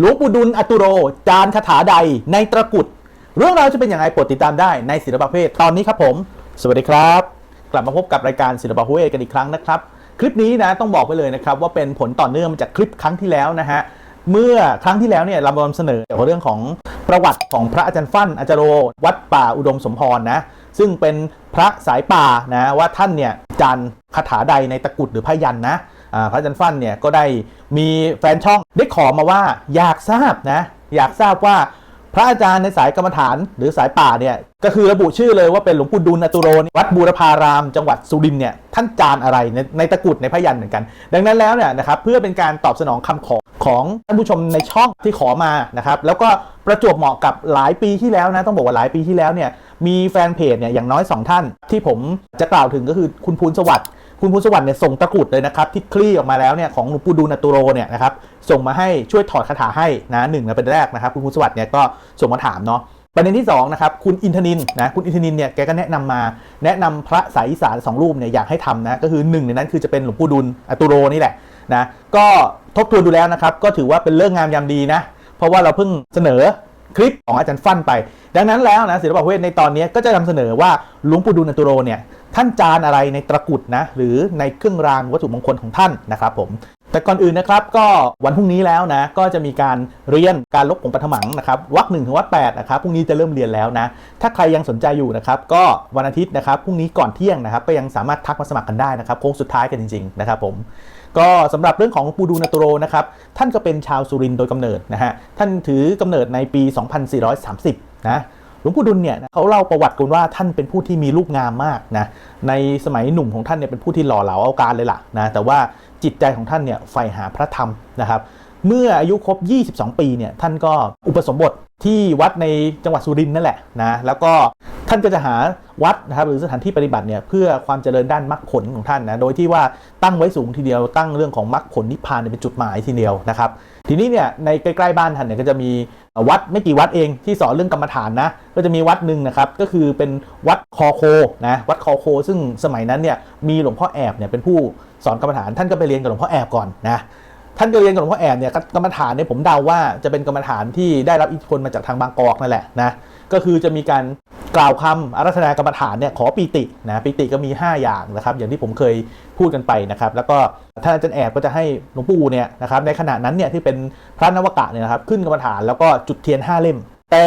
หลวงปู่ดุลอตุโร จานคาถาใดในตะกุด เรื่องราวจะเป็นอย่างไรโปรดติดตามได้ในศิลปะเพศตอนนี้ครับผม สวัสดีครับ กลับมาพบกับรายการศิลปะเพศกันอีกครั้งนะครับ คลิปนี้นะต้องบอกไปเลยนะครับว่าเป็นผลต่อเนื่องมาจากคลิปครั้งที่แล้วนะฮะเมื่อครั้งที่แล้วเนี่ยเรานำเสนอเกี่ยวกับเรื่องของประวัติของพระอาจารย์ฟั่นอาจารย์โร วัดป่าอุดมสมพรนะซึ่งเป็นพระสายป่านะว่าท่านเนี่ยจันคาถาใดในตะกุดหรือพยันนะ พระอาจารย์ฟั่นเนี่ยก็ได้มีแฟนช่องได้ขอมาว่าอยากทราบนะอยากทราบว่าพระอาจารย์ในสายกรรมฐานหรือสายป่าเนี่ยก็คือระบุชื่อเลยว่าเป็นหลวงปู่ดุลอตุโรนวัดบูรพาราม จังหวัดสุรินเนี่ยท่านจานอะไรในในตะกุดในพยันเหมือนกัน ดังนั้นแล้วเนี่ยนะครับเพื่อเป็นการตอบสนองคำขอของท่านผู้ชมในช่องที่ขอมานะครับแล้วก็ประจวบเหมาะกับหลายปีที่แล้วนะต้องบอกว่าหลายปีที่แล้วเนี่ยมีแฟนเพจเนี่ยอย่างน้อย 2 ท่านที่ผมจะกล่าวถึงก็คือคุณภูลสวัสดิ์ คุณภูลสวัสดิ์เนี่ยส่งตะกรุดเลยนะครับที่คลี่ออกมาแล้วเนี่ยของหลวงปู่ดูลอตุโรเนี่ยนะครับส่งมาให้ช่วยถอดคาถาให้นะหนึ่งนะเป็นแรกนะครับคุณภูลสวัสดิ์เนี่ยก็ส่งมาถามเนาะประเด็นที่2นะครับคุณอินทนินนะคุณอินทนินเนี่ยแกก็แนะนำมาแนะนำพระสายอีสานสองรูปเนี่ยอยากให้ทำนะก็คือหนึ่งในนั้นคือจะเป็นหลวงปู่ดุลอตุโรนี่แหละนะก็ทบทวนดูแล้วนะครับก็ถือว่าเป็นเรื่องงามยามดีนะเพราะว่าเราเพิ่งเสนอคลิปของอาจารย์ฟั่นไป ดังนั้นแล้วนะศิลปะเวทในตอนนี้ก็จะนำเสนอว่าหลวงปู่ดุลอตุโรเนี่ย ท่านจานอะไรในตะกุดนะหรือในเครื่องรางวัตถุมงคลของท่านนะครับผมแต่ก่อนอื่นนะครับก็วันพรุ่งนี้แล้วนะก็จะมีการเรียนการลบผมปฐมังนะครับวักหนึ่งถึงวักแปดนะครับพรุ่งนี้จะเริ่มเรียนแล้วนะถ้าใครยังสนใจอยู่นะครับก็วันอาทิตย์นะครับพรุ่งนี้ก่อนเที่ยงนะครับก็ยังสามารถทักมาสมัครกันได้นะครับโค้งสุดท้ายกันจริงๆนะครับผมก็สำหรับเรื่องของปูดูนาตโรนะครับท่านก็เป็นชาวสุรินโดยกำเนิดนะฮะท่านถือกำเนิดในปี 2430นะ หลวงปู่ดุลเนี่ยเขาเล่าประวัติกันว่าท่านเป็นผู้ที่มีรูปงามมากนะในสมัยหนุ่มของท่านเนี่ยเป็นผู้ที่หล่อเหลาเอาการเลยล่ะนะแต่ว่าจิตใจของท่านเนี่ยใฝ่หาพระธรรมนะครับเมื่ออายุครบ 22 ปีเนี่ยท่านก็อุปสมบทที่วัดในจังหวัดสุรินทร์นั่นแหละนะแล้วก็ท่านก็จะหาวัดนะครับหรือสถานที่ปฏิบัติเนี่ยเพื่อความเจริญด้านมรรคผลของท่านนะโดยที่ว่าตั้งไว้สูงทีเดียวตั้งเรื่องของมรรคผลนิพพานเนี่ยเป็นจุดหมายทีเดียวนะครับ ทีนี้เนี่ยในใกล้ๆบ้านท่านเนี่ยก็จะมีวัดไม่กี่วัดเองที่สอนเรื่องกรรมฐานนะก็จะมีวัดหนึ่งนะครับก็คือเป็นวัดคอโคนะวัดคอโค ซึ่งสมัยนั้นเนี่ยมีหลวงพ่อแอบเนี่ยเป็นผู้สอนกรรมฐานท่านก็ไปเรียนกับหลวงพ่อแอบก่อนนะท่านก็เรียนกับหลวงพ่อแอบเนี่ยกรรมฐานเนี่ยผมเดาว่าจะเป็นกรรมฐานที่ได้รับอิทธิพลมาจากทางบางกอกนั่นแหละนะ ก็คือจะมีการกล่าวคำอารัธนากรรมฐานเนี่ยขอปีตินะปีติก็มี 5 อย่างนะครับ อย่างที่ผมเคยพูดกันไปนะครับ แล้วก็ท่านอาจารย์แอบก็จะให้หลวงปู่เนี่ยนะครับในขณะนั้นเนี่ยที่เป็นพระนวกะเนี่ยนะครับขึ้นกรรมฐานแล้วก็จุดเทียน 5 เล่ม แต่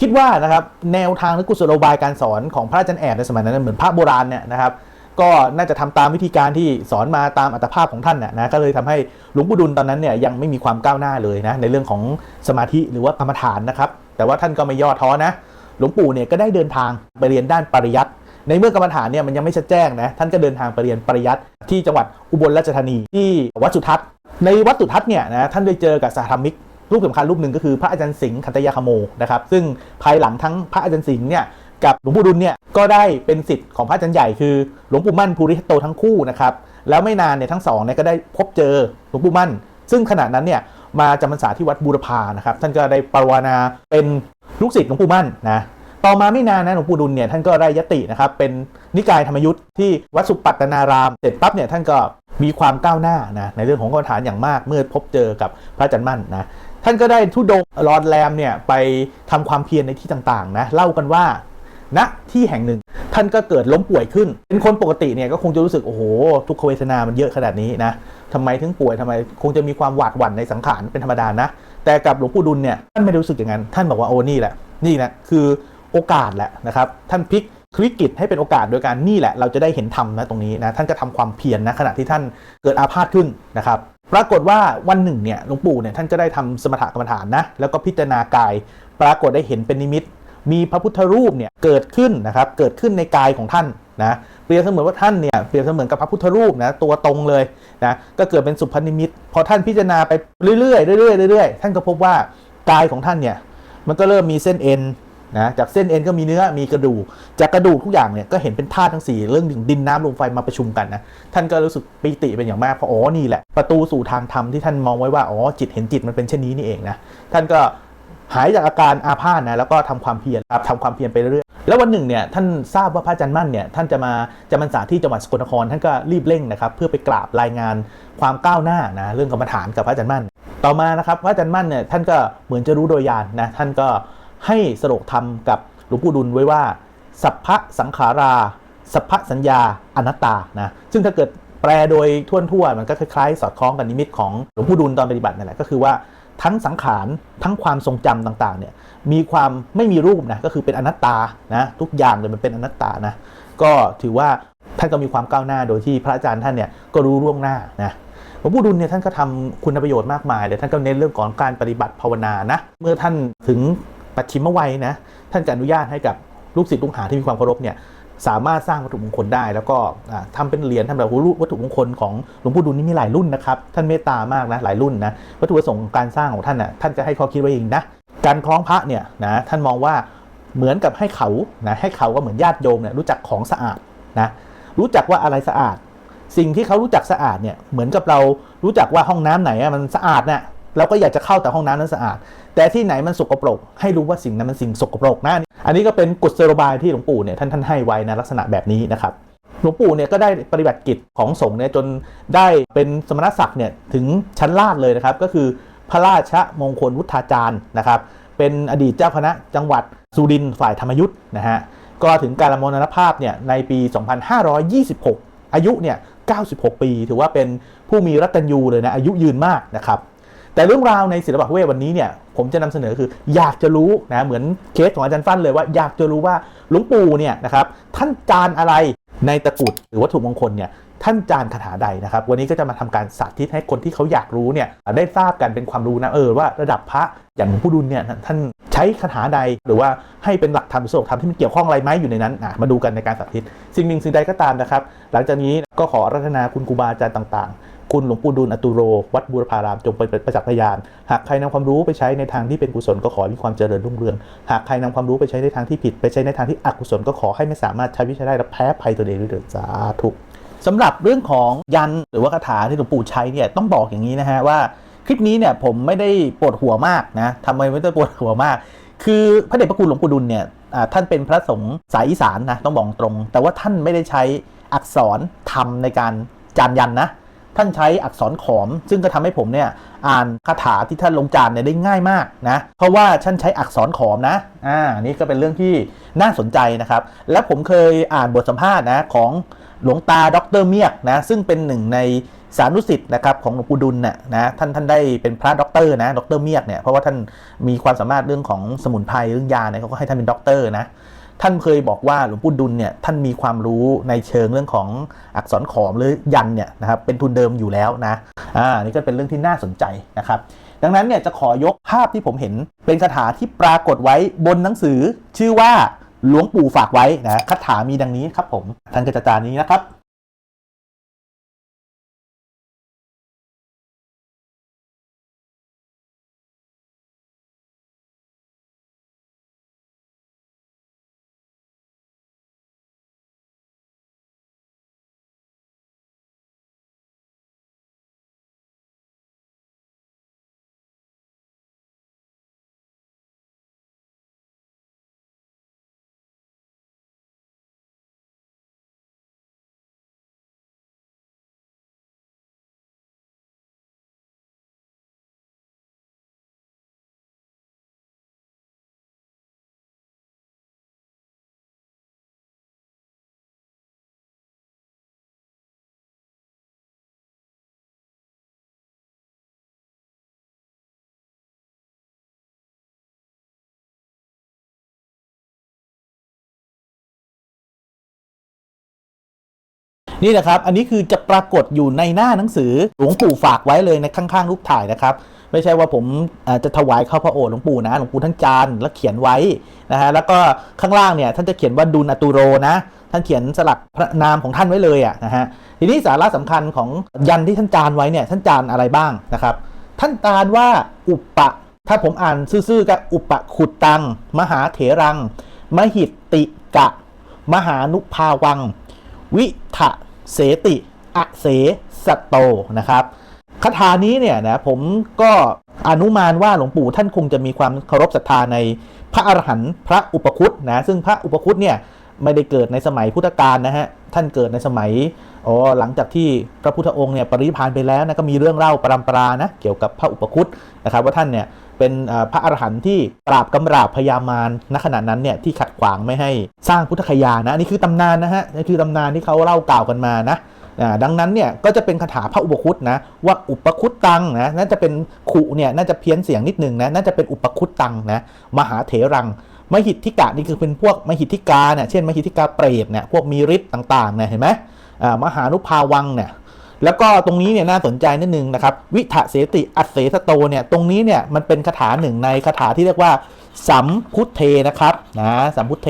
คิดว่านะครับแนวทางหรือกุศโลบายการสอนของพระอาจารย์แอบในสมัยนั้นเหมือนพระโบราณเนี่ยนะครับก็น่าจะทำตามวิธีการที่สอนมาตามอัตภาพของท่านนะนะก็เลยทำให้หลวงปู่ดุลตอนนั้นเนี่ยยังไม่มีความก้าวหน้าเลยนะในเรื่องของสมาธิหรือว่ากรรมฐานนะครับ แต่ว่าท่านก็ไม่ย่อท้อนะ หลวงปู่เนี่ยก็ได้เดินทางไปเรียนด้านปริยัติในเมื่อกรรมฐานเนี่ยมันยังไม่ชัดแจ้งนะท่านก็เดินทางไปเรียนปริยัติที่จังหวัดอุบลราชธานีที่วัดสุทัศน์ในวัดสุทัศน์เนี่ยนะท่านได้เจอกับสาธรรมิกรูปสำคัญรูปหนึ่งก็คือพระอาจารย์สิงห์คันตยาคโมนะครับซึ่งภายหลังทั้งพระอาจารย์สิงห์เนี่ยกับหลวงปู่ดุลเนี่ยก็ได้เป็นสิทธิ์ของพระอาจารย์ใหญ่คือหลวงปู่มั่นภูริทัตโตทั้งคู่นะครับแล้วไม่นานเนี่ยทั้งสองเนี่ยก็ได้พบเจอหลวงปู่มั่น ซึ่งขณะนั้นเนี่ย มาจำพรรษาที่วัดบูรพานะครับ ท่านก็ได้ปรวานาเป็นลูกศิษย์หลวงปู่มั่นนะต่อมาไม่นานนะหลวงปู่ดุลเนี่ยท่านก็ได้ยตินะครับเป็นนิกายธรรมยุทธ์ที่วัดสุปัตตนารามเสร็จปั๊บเนี่ยท่านก็มีความก้าวหน้านะในเรื่องของกรรมฐานอย่างมากเมื่อพบเจอกับพระอาจารย์มั่นนะท่านก็ได้ทุดงรอนแรมเนี่ยไปทำความเพียรในที่ต่างๆนะเล่ากันว่าณที่แห่งหนึ่ง ท่านก็เกิดล้มป่วยขึ้น เป็นคนปกติเนี่ยก็คงจะรู้สึกโอ้โหทุกขเวทนามันเยอะขนาดนี้นะทำไมถึงป่วยทำไมคงจะมีความหวาดหวั่นในสังขารเป็นธรรมดานะ แต่กับหลวงปู่ดุลเนี่ยท่านไม่รู้สึกอย่างนั้น ท่านบอกว่าโอ้นี่แหละนี่แหละคือโอกาสแหละนะครับท่านพลิกวิกฤตให้เป็นโอกาสโดยการนี่แหละเราจะได้เห็นธรรมนะตรงนี้นะท่านก็ทำความเพียรนะขณะที่ท่านเกิดอาพาธขึ้นนะครับปรากฏว่าวันหนึ่งเนี่ยหลวงปู่เนี่ยท่านก็ได้ทำสมถกรรมฐานนะแล้วก็พิจารณากาย ปรากฏได้เห็นเป็นนิมิต มีพระพุทธรูปเนี่ยเกิดขึ้นนะครับเกิดขึ้นในกายของท่านนะเปรียบเสมือนว่าท่านเนี่ยเปรียบเสมือนกับพระพุทธรูปนะตัวตรงเลยนะก็เกิดเป็นสุพนิมิตพอท่านพิจารณาไปเรื่อยๆเรื่อยๆเรื่อยๆท่านก็พบว่ากายของท่านเนี่ยมันก็เริ่มมีเส้นเอ็นนะจากเส้นเอ็นก็มีเนื้อมีกระดูก จากกระดูกทุกอย่างเนี่ยก็เห็นเป็นธาตุทั้งสี่เรื่องดินน้ำลมไฟมาประชุมกันนะท่านก็รู้สึกปิติเป็นอย่างมากเพราะอ๋อนี่แหละประตูสู่ทางธรรมที่ท่านมองไว้ว่าอ๋อจิตเห็นจิตมันเป็นเช่นนี้นี่เองนะท่านก็ หายจากอาการอาพาธนะแล้วก็ทำความเพียรครับทำความเพียรไปเรื่อยแล้ววันหนึ่งเนี่ยท่านทราบว่าพระอาจารย์มั่นเนี่ยท่านจะมาจะมันษาที่จังหวัดสกลนครท่านก็รีบเร่งนะครับเพื่อไปกราบรายงานความก้าวหน้านะเรื่องกรรมฐานกับพระอาจารย์มั่น ต่อมานะครับพระอาจารย์มั่นเนี่ยท่านก็เหมือนจะรู้โดยญาณนะท่านก็ให้สโลกธรรมกับหลวงปู่ดุลไว้ว่า สัพพะสังขารา สัพพะสัญญาอนัตตานะซึ่งถ้าเกิดแปลโดยทั่วๆมันก็คล้ายๆ สอดคล้องกับนิมิตของหลวงปู่ดุลตอนปฏิบัตินั่นแหละก็คือว่า ทั้งสังขารทั้งความทรงจำต่างๆเนี่ยมีความไม่มีรูปนะก็คือเป็นอนัตตานะทุกอย่างเลยมันเป็นอนัตตานะก็ถือว่าท่านก็มีความก้าวหน้าโดยที่พระอาจารย์ท่านเนี่ยก็รู้ล่วงหน้านะหลวงปู่ดุลเนี่ยท่านก็ทำคุณประโยชน์มากมายเลยท่านก็เน้นเรื่องของการปฏิบัติภาวนานะเมื่อท่านถึงปัจฉิมวัยนะท่านจะอนุญาตให้กับลูกศิษย์ลูกหาที่มีความเคารพเนี่ย สามารถสร้างวัตถุมงคลได้ แล้วก็อ่าทำเป็นเหรียญทำแบบวัตถุมงคลของหลวงปู่ดุลนี่มีหลายรุ่นนะครับ ท่านเมตตามากนะหลายรุ่นนะวัตถุประสงค์การสร้างของท่านน่ะท่านจะให้ข้อคิดไว้เองนะการคล้องพระเนี่ยนะท่านมองว่าเหมือนกับให้เขานะให้เขาก็เหมือนญาติโยมเนี่ยรู้จักของสะอาดนะรู้จักว่าอะไรสะอาด สิ่งที่เขารู้จักสะอาดเนี่ยเหมือนกับเรารู้จักว่าห้องน้ำไหนอะมันสะอาดเนี่ย เราก็อยากจะเข้าแต่ห้องน้ำนั้นสะอาด แต่ที่ไหนมันสกปรก ให้รู้ว่าสิ่งนั้นมันสิ่งสกปรกนะอันนี้ก็เป็นกุศโลบายที่หลวงปู่เนี่ยท่านท่านให้ไว้นะลักษณะแบบนี้นะครับหลวงปู่เนี่ยก็ได้ปฏิบัติกิจของสงฆ์เนี่ยจนได้เป็นสมณศักดิ์เนี่ยถึงชั้นลาดเลยนะครับก็คือพระราชมงคลวุฒาจารย์นะครับเป็นอดีตเจ้าคณะจังหวัดสุรินทร์ฝ่ายธรรมยุทธ์นะฮะก็ถึงการมรณภาพเนี่ยในปี 2526 อายุเนี่ย 96 ปี ถือว่าเป็นผู้มีรัตตัญยูเลยนะอายุยืนมากนะครับ แต่เรื่องราวในศิลปะเวทวันนี้เนี่ยผมจะนำเสนอคืออยากจะรู้นะเหมือนเคสของอาจารย์ฟั่นเลยว่าอยากจะรู้ว่าหลวงปู่เนี่ยนะครับท่านจานอะไรในตะกุดหรือวัตถุมงคลเนี่ยท่านจานคาถาใดนะครับ วันนี้ก็จะมาทำการสาธิตให้คนที่เขาอยากรู้เนี่ยได้ทราบกันเป็นความรู้นะเออว่าระดับพระอย่างหลวงปู่ดุลเนี่ยท่านใช้คาถาใดหรือว่าให้เป็นหลักธรรมโสกธรรมที่มันเกี่ยวข้องอะไรไหมอยู่ในนั้นมาดูกันในการสาธิต สิ่งหนึ่งสิ่งใดก็ตามนะครับ หลังจากนี้ก็ขอรัตนาคุณครูบาอาจารย์ต่างๆ คุณหลวงปู่ดุลอตุโร วัดบูรพารามจงเป็นประจักษ์พยาน หากใครนำความรู้ไปใช้ในทางที่เป็นกุศลก็ขอให้มีความเจริญรุ่งเรือง หากใครนำความรู้ไปใช้ในทางที่ผิด ไปใช้ในทางที่อกุศลก็ขอให้ไม่สามารถใช้วิชาได้และแพ้ภัยตัวเองด้วเถิดสาธุสำหรับเรื่องของยันหรือว่าคาถาที่หลวงปู่ใช้เนี่ยต้องบอกอย่างนี้นะฮะว่าคลิปนี้เนี่ยผมไม่ได้ปวดหัวมากนะทำไมไม่ได้ปวดหัวมาก คือพระเดชพระคุณหลวงปู่ดุลเนี่ยท่านเป็นพระสงฆ์สายอีสานนะต้องบอกตรง แต่ว่าท่านไม่ได้ใช้อักษรธรรมในการจานยันนะ ท่านใช้อักษรขอม ซึ่งก็ทำให้ผมเนี่ยอ่านคาถาที่ท่านลงจานเนี่ยได้ง่ายมากนะ เพราะว่าท่านใช้อักษรขอมนะ อ่า นี่ก็เป็นเรื่องที่น่าสนใจนะครับ และผมเคยอ่านบทสัมภาษณ์นะของหลวงตาดรเมียกนะ ซึ่งเป็นหนึ่งในสานุสิทธิ์นะครับของหลวงปู่ดุลน่ะนะท่านท่านได้เป็นพระด็อกเตอร์นะด็อกเตอร์เมียกเนี่ยเพราะว่าท่านมีความสามารถเรื่องของสมุนไพรเรื่องยาเนี่ยเขาก็ให้ท่านเป็นด็อกเตอร์นะ ท่านเคยบอกว่าหลวงปู่ดุลเนี่ยท่านมีความรู้ในเชิงเรื่องของอักษรขอมหรือยันเนี่ยนะครับเป็นทุนเดิมอยู่แล้วนะอ่านี่ก็เป็นเรื่องที่น่าสนใจนะครับ ดังนั้นเนี่ยจะขอยกภาพที่ผมเห็น เป็นคาถาที่ปรากฏไว้บนหนังสือชื่อว่าหลวงปู่ฝากไว้นะคาถามีดังนี้ครับผมท่านก็จะจานนี้นะครับ นี่นะครับ อันนี้คือจะปรากฏอยู่ในหน้าหนังสือหลวงปู่ฝากไว้เลยในข้างๆรูปถ่ายนะครับ ไม่ใช่ว่าผมจะถวายเข้าพระโอษฐ์หลวงปู่นะหลวงปู่ท่านจานแล้วเขียนไว้นะฮะแล้วก็ข้างล่างเนี่ยท่านจะเขียนว่าดุลอตุโรนะท่านเขียนสลักพระนามของท่านไว้เลยอะนะฮะทีนี้สาระสำคัญของยันที่ท่านจานไว้เนี่ยท่านจานอะไรบ้างนะครับท่านจานว่าอุปปะถ้าผมอ่านซื่อๆก็อุปะขุดตัง มหาเถรัง มหิตติกะ มหานุภาวัง วิทะ เสติอะเสสตโตนะครับคาถานี้เนี่ยนะผมก็อนุมานว่าหลวงปู่ท่านคงจะมีความเคารพศรัทธาในพระอรหันต์พระอุปคุตนะซึ่งพระอุปคุตเนี่ยไม่ได้เกิดในสมัยพุทธกาลนะฮะท่านเกิดในสมัยอ๋อหลังจากที่พระพุทธองค์เนี่ยปรินิพานไปแล้วนะก็มีเรื่องเล่าปรำปรานะเกี่ยวกับพระอุปคุตนะครับว่าท่านเนี่ย เป็นพระอรหันต์ที่ปราบกำราบพญามารณขณะนั้นเนี่ยที่ขัดขวางไม่ให้สร้างพุทธคยานะอันนี่คือตำนานนะฮะนี่คือตำนานที่เขาเล่ากล่าวกันมานะดังนั้นเนี่ยก็จะเป็นคาถาพระอุปคุตนะว่าอุปคุตตังนะน่าจะเป็นขุเนี่ยน่าจะเพี้ยนเสียงนิดนึงนะน่าจะเป็นอุปคุตตังนะมหาเถรังมหิทธิกะนี่คือเป็นพวกมหิทธิกาเนี่ยเช่นมหิทธิกาเปรตเนี่ยพวกมีฤทธิ์ต่างๆเนี่ยเห็นไหมมหานุภาวังเนี่ย แล้วก็ตรงนี้เนี่ยน่าสนใจนิดนึงนะครับ วิทะเสติอัสเสสโตเนี่ยตรงนี้เนี่ยมันเป็นคาถาหนึ่งในคาถาที่เรียกว่า สัมพุทเทนะครับนะสัมพุทเท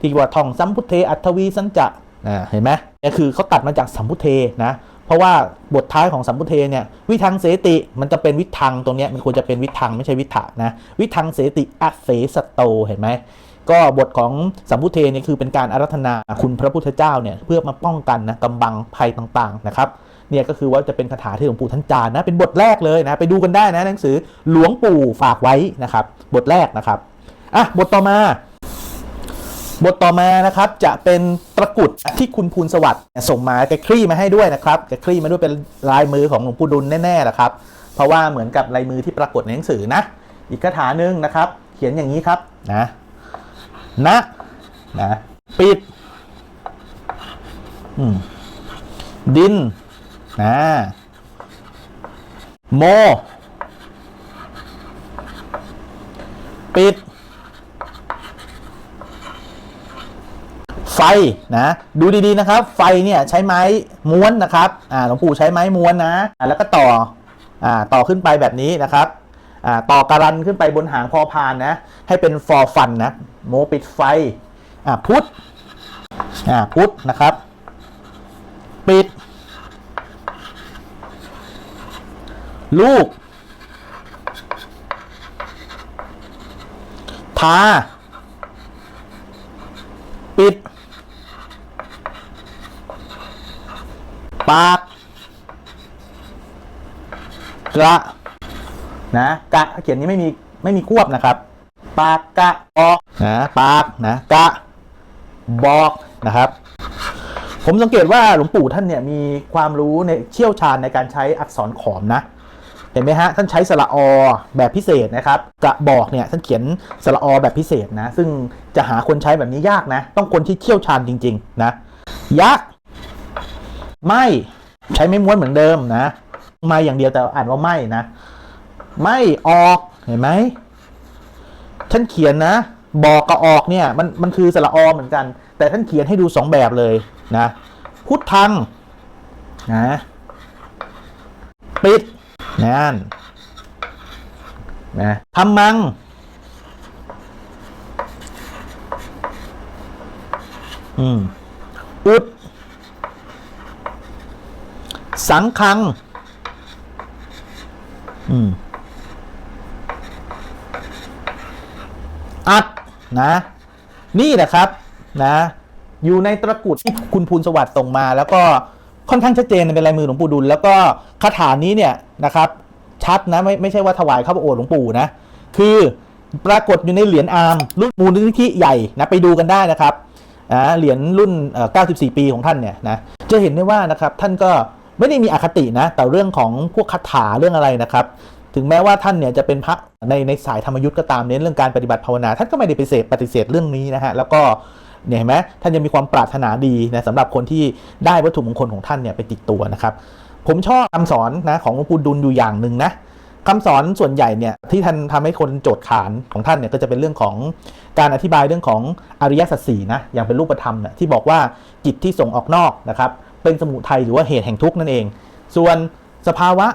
ที่ว่าท่องสัมพุทเทอัตวีสัญจะอ่าเห็นไหมนี่คือเขาตัดมาจากสัมพุทเทนะเพราะว่าบทท้ายของสัมพุทเทเนี่ยวิทังเสติมันจะเป็นวิทังตรงนี้มันควรจะเป็นวิทังไม่ใช่วิถะนะวิทังเสติอัสเสสโตเห็นไหมก็บทของสัมพุเทเนี่ยคือเป็นการอารัธนาคุณพระพุทธเจ้าเนี่ยเพื่อมาป้องกันนะกำบังภัยต่างๆนะครับ เนี่ยก็คือว่าจะเป็นคาถาที่หลวงปู่ท่านจาร์นะเป็นบทแรกเลยนะไปดูกันได้นะหนังสือหลวงปู่ฝากไว้นะครับบทแรกนะครับอะบทต่อมา บทต่อมานะครับจะเป็นตะกุดที่คุณภูลสวัสดิ์ส่งมาแกคลี่มาให้ด้วยนะครับแกคลี่มาด้วยเป็นลายมือของหลวงปู่ดุลแน่ๆแหละครับเพราะว่าเหมือนกับลายมือที่ปรากฏในหนังสือนะ อีกคาถาหนึ่งนะครับ เขียนอย่างนี้ครับนะนะนะปิดดิน นะโม ปิด ไฟนะ ดูดีๆนะครับ ไฟเนี่ยใช้ไม้ม้วนนะครับอ่าหลวงปู่ใช้ไม้ม้วนนะอ่าแล้วก็ต่ออ่าต่อขึ้นไปแบบนี้นะครับอ่าต่อการันขึ้นไปบนหางพอพานนะ ให้เป็นฟอร์ฟันนะ โมปิดไฟอ่าพุทธอ่าพุทธนะครับ ปิด ลูก ทา ปิด ปาก กระ นะ กะ เขียนนี้ไม่มี ไม่มีควบนะครับ ปากกะบอกนะ ปาก นะ กะ บอก นะครับผมสังเกตว่าหลวงปู่ท่านเนี่ยมีความรู้ในเชี่ยวชาญในการใช้อักษรขอมนะ เห็นไหมฮะท่านใช้สระอแบบพิเศษนะครับกระบอกเนี่ยท่านเขียนสระอแบบพิเศษนะ ซึ่งจะหาคนใช้แบบนี้ยากนะ ต้องคนที่เชี่ยวชาญจริง ๆ นะ ยะ ไม่ใช้ไม่ม้วนเหมือนเดิมนะไม่อย่างเดียวแต่อ่านว่าไม่นะ ไม่ออกเห็นไหมท่านเขียนนะ บอกกับออกเนี่ยมันมันคือสระอเหมือนกัน แต่ท่านเขียนให้ดูสองแบบเลยนะพุทธังนะปิด นั่นนะทำมัง อืม อุด สังคัง อืม อัด นะ นี่แหละครับ นะ อยู่ในตะกรุดที่คุณภูลสวัสดิ์ส่งมา แล้วก็ค่อนข้างชัดเจนเป็นลายมือหลวงปู่ดุล แล้วก็คาถานี้เนี่ย นะครับ ชัดนะไม่ไม่ใช่ว่าถวายเข้าโอษฐ์หลวงปู่นะ คือปรากฏอยู่ในเหรียญอาร์มรุ่นมูลนิธิใหญ่นะไปดูกันได้นะครับอ่าเหรียญรุ่น 94 ปีของท่านเนี่ยนะจะเห็นได้ว่านะครับท่านก็ไม่ได้มีอคตินะแต่เรื่องของพวกคาถาเรื่องอะไรนะครับ ถึงแม้ว่าท่านเนี่ยจะเป็นพระในในสายธรรมยุทธ์ก็ตามเน้นเรื่องการปฏิบัติภาวนา ท่านก็ไม่ได้ปฏิเสธปฏิเสธเรื่องนี้นะฮะแล้วก็เนี่ยเห็นไหมท่านยังมีความปรารถนาดีนะสำหรับคนที่ได้วัตถุมงคลของท่านเนี่ยไปติดตัวนะครับ ผมชอบคำสอนนะของหลวงปู่ดุลอยู่อย่างหนึ่งนะคำสอนส่วนใหญ่เนี่ยที่ท่านทำให้คนโจทย์ขานของท่านเนี่ยก็จะเป็นเรื่องของการอธิบายเรื่องของอริยสัจสี่นะอย่างเป็นรูปธรรมเนี่ยที่บอกว่าจิตที่ส่งออกนอกนะครับเป็นสมุทัยหรือว่าเหตุแห่งทุกข์นั่นเอง ส่วนสภาวะ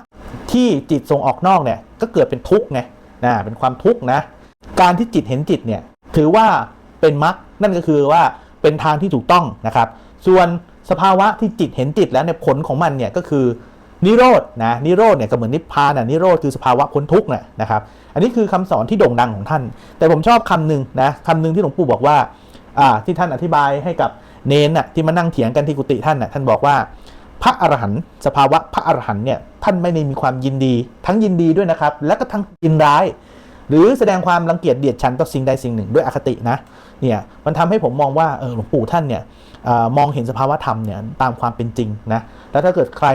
ที่จิตส่งออกนอกเนี่ยก็เกิดเป็นทุกข์ไงนะเป็นความทุกข์นะการที่จิตเห็นจิตเนี่ยถือว่าเป็นมรรคนั่นก็คือว่าเป็นทางที่ถูกต้องนะครับ ส่วน สภาวะที่จิตเห็นจิตแล้วเนี่ยผลของมันเนี่ยก็คือนิโรธนะนิโรธเนี่ยก็เหมือนนิพพานนะนิโรธคือสภาวะพ้นทุกข์นะนะครับ อันนี้คือคำสอนที่โด่งดังของท่าน แต่ผมชอบคำหนึ่งนะคำหนึ่งที่หลวงปู่บอกว่าอ่าที่ท่านอธิบายให้กับเนนน่ะที่มานั่งเถียงกันที่กุฏิท่านน่ะท่านบอกว่า พระอรหันต์สภาวะพระอรหันต์เนี่ยท่านไม่ได้มีความยินดี ทั้งยินดีด้วยนะครับ และก็ทั้งยินร้าย หรือแสดงความรังเกียจเดียดฉันต่อสิ่งใดสิ่งหนึ่งด้วยอคตินะเนี่ยมันทำให้ผมมองว่าเออหลวงปู่ท่านเนี่ยอา มองเห็นสภาวะธรรมเนี่ยตามความเป็นจริงนะแล้วถ้าเกิดใคร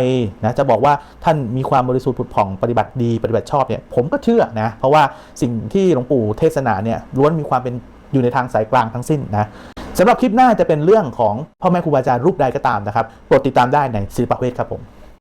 นะจะบอกว่าท่านมีความบริสุทธิ์ผุดผ่องปฏิบัติดีปฏิบัติชอบเนี่ยผมก็เชื่อนะเพราะว่าสิ่งที่หลวงปู่เทศนาเนี่ยล้วนมีความเป็นอยู่ในทางสายกลางทั้งสิ้นนะสำหรับคลิปหน้าจะเป็นเรื่องของพ่อแม่ครูบาอาจารย์รูปใดก็ตามนะครับโปรดติดตามได้ในศิลปะเวทครับผม